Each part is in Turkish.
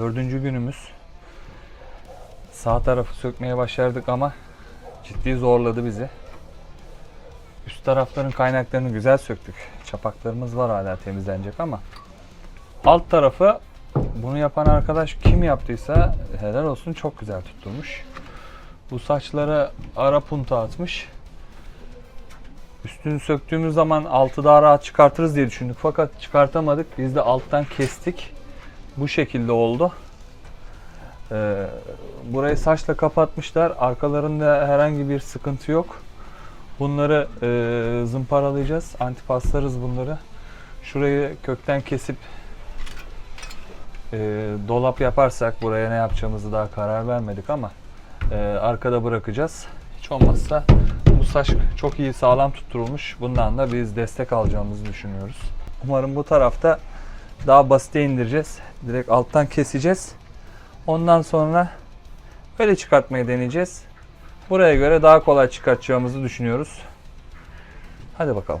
Dördüncü günümüz. Sağ tarafı sökmeye başardık ama ciddi zorladı bizi. Üst tarafların kaynaklarını güzel söktük. Çapaklarımız var hala temizlenecek ama alt tarafı bunu yapan arkadaş kim yaptıysa helal olsun çok güzel tutturmuş. Bu saçlara ara punta atmış. Üstünü söktüğümüz zaman altı daha rahat çıkartırız diye düşündük fakat çıkartamadık. Biz de alttan kestik. Bu şekilde oldu. Ee, burayı saçla kapatmışlar. Arkalarında herhangi bir sıkıntı yok. Bunları e, zımparalayacağız. Antipaslarız bunları. Şurayı kökten kesip e, dolap yaparsak buraya ne yapacağımızı daha karar vermedik ama e, arkada bırakacağız. Hiç olmazsa bu saç çok iyi sağlam tutturulmuş. Bundan da biz destek alacağımızı düşünüyoruz. Umarım bu tarafta daha basite indireceğiz. Direkt alttan keseceğiz. Ondan sonra öyle çıkartmayı deneyeceğiz. Buraya göre daha kolay çıkartacağımızı düşünüyoruz. Hadi bakalım.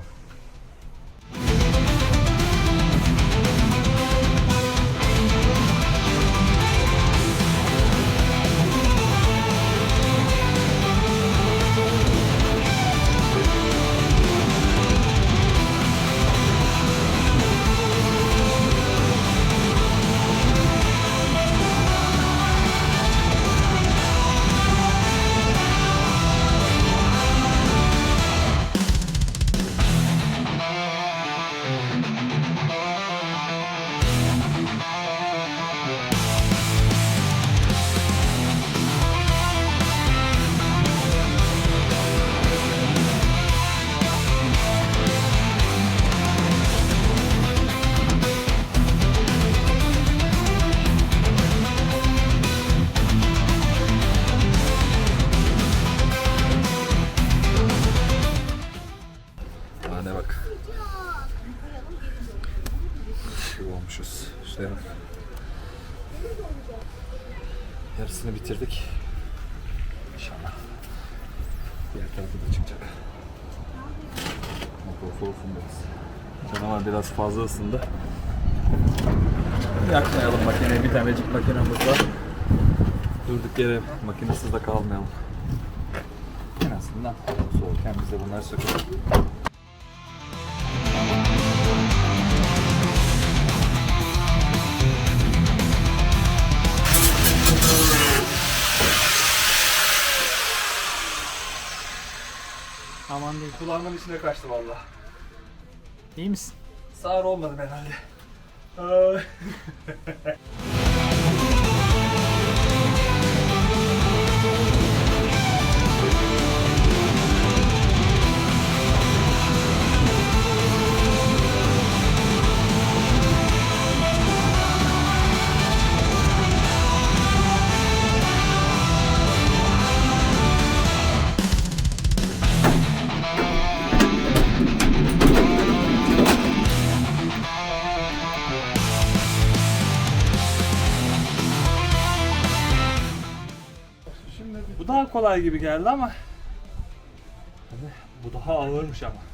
Bak. Şu olmuşuz. İşte yarısını bitirdik. İnşallah. Diğer tarafı da çıkacak. Motor soğusun biraz. Canavar biraz fazla ısındı. Yakmayalım makineyi. Bir tanecik makinemiz var. Durduk yere makinesiz de kalmayalım. En azından soğurken biz de bunları sökelim. Aman diyeyim kulağımın içine kaçtı valla. İyi misin? Sağır olmadım herhalde. kolay gibi geldi ama bu daha ağırmış ama.